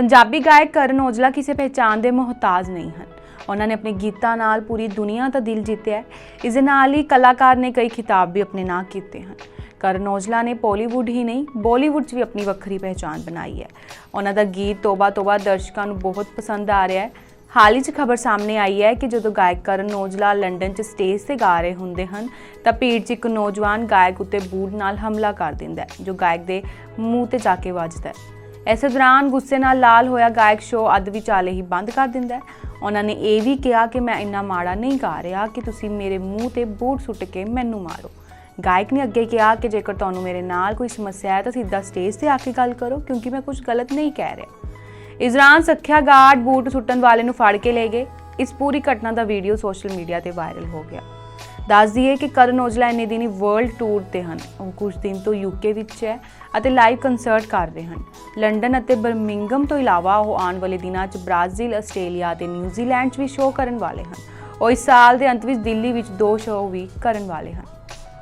ਪੰਜਾਬੀ ਗਾਇਕ ਕਰਨ ਔਜਲਾ ਕਿਸੇ ਪਹਿਚਾਣ ਦੇ ਮੁਹਤਾਜ ਨਹੀਂ ਹਨ। ਉਹਨਾਂ ਨੇ ਆਪਣੇ ਗੀਤਾਂ ਨਾਲ ਪੂਰੀ ਦੁਨੀਆ ਦਾ ਦਿਲ ਜਿੱਤਿਆ ਇਸ ਦੇ ਨਾਲ ਹੀ ਕਲਾਕਾਰ ਨੇ ਕਈ ਖਿਤਾਬ ਵੀ ਆਪਣੇ ਨਾਂ ਕੀਤੇ ਹਨ। ਕਰਨ ਔਜਲਾ ਨੇ ਪੋਲੀਵੁੱਡ ਹੀ ਨਹੀਂ ਬਾਲੀਵੁੱਡ 'ਚ ਵੀ ਆਪਣੀ ਵੱਖਰੀ ਪਹਿਚਾਣ ਬਣਾਈ ਹੈ। ਉਹਨਾਂ ਦਾ ਗੀਤ ਤੋਬਾ ਤੋਬਾ ਦਰਸ਼ਕਾਂ ਨੂੰ ਬਹੁਤ ਪਸੰਦ ਆ ਰਿਹਾ ਹੈ। ਹਾਲ ਹੀ 'ਚ ਖਬਰ ਸਾਹਮਣੇ ਆਈ ਹੈ ਕਿ ਜਦੋਂ ਗਾਇਕ ਕਰਨ ਔਜਲਾ ਲੰਡਨ 'ਚ ਸਟੇਜ ਤੇ ਗਾ ਰਹੇ ਹੁੰਦੇ ਹਨ, ਤਾਂ ਭੀੜ 'ਚ ਇੱਕ ਨੌਜਵਾਨ ਗਾਇਕ ਉੱਤੇ ਬੂਟ ਨਾਲ ਹਮਲਾ ਕਰ ਦਿੰਦਾ ਹੈ, ਜੋ ਗਾਇਕ ਦੇ ਮੂੰਹ ਤੇ ਜਾ ਕੇ ਵੱਜਦਾ ਹੈ। ਇਸੇ ਦੌਰਾਨ ਗੁੱਸੇ ਨਾਲ ਲਾਲ ਹੋਇਆ ਗਾਇਕ ਸ਼ੋਅ ਅੱਧ ਵਿਚਾਲੇ ਹੀ ਬੰਦ ਕਰ ਦਿੰਦਾ ਹੈ। ਉਹਨਾਂ ਨੇ ਇਹ ਵੀ ਕਿਹਾ ਕਿ ਮੈਂ ਇੰਨਾ ਮਾੜਾ ਨਹੀਂ ਗਾ ਰਿਹਾ ਕਿ ਤੁਸੀਂ ਮੇਰੇ ਮੂੰਹ ਤੇ ਬੂਟ ਸੁੱਟ ਕੇ ਮੈਨੂੰ ਮਾਰੋ। ਗਾਇਕ ਨੇ ਅੱਗੇ ਕਿਹਾ ਕਿ ਜੇਕਰ ਤੁਹਾਨੂੰ ਮੇਰੇ ਨਾਲ ਕੋਈ ਸਮੱਸਿਆ ਹੈ ਤਾਂ ਸਿੱਧਾ ਸਟੇਜ ਤੇ ਆ ਕੇ ਗੱਲ ਕਰੋ, ਕਿਉਂਕਿ ਮੈਂ ਕੁਝ ਗਲਤ ਨਹੀਂ ਕਹਿ ਰਿਹਾ। ਇਸ ਦੌਰਾਨ ਸੱਖਿਆ ਗਾਰਡ ਬੂਟ ਸੁੱਟਣ ਵਾਲੇ ਨੂੰ ਫੜ ਕੇ ਲੈ ਗਏ। ਇਸ ਪੂਰੀ ਘਟਨਾ ਦਾ ਵੀਡੀਓ ਸੋਸ਼ਲ ਮੀਡੀਆ ਤੇ ਵਾਇਰਲ ਹੋ ਗਿਆ। ਦੱਸ ਦਈਏ ਕਿ ਕਰਨ ਔਜਲਾ ਇੰਨੇ ਦਿਨੀ ਵਰਲਡ ਟੂਰ ਤੇ ਹਨ। ਉਹ ਕੁਝ ਦਿਨ ਤੋਂ ਯੂਕੇ ਵਿੱਚ ਹੈ ਅਤੇ ਲਾਈਵ ਕੰਸਰਟ ਕਰ ਰਹੇ ਹਨ। ਲੰਡਨ ਅਤੇ ਬਰਮਿੰਗਮ ਤੋਂ ਇਲਾਵਾ ਉਹ ਆਉਣ ਵਾਲੇ ਦਿਨਾਂ 'ਚ ਬ੍ਰਾਜ਼ੀਲ, ਆਸਟ੍ਰੇਲੀਆ ਤੇ ਨਿਊਜ਼ੀਲੈਂਡ 'ਚ ਵੀ ਸ਼ੋਅ ਕਰਨ ਵਾਲੇ ਹਨ। ਉਹ ਇਸ ਸਾਲ ਦੇ ਅੰਤ ਵਿੱਚ ਦਿੱਲੀ ਵਿੱਚ ਦੋ ਸ਼ੋਅ ਵੀ ਕਰਨ ਵਾਲੇ ਹਨ।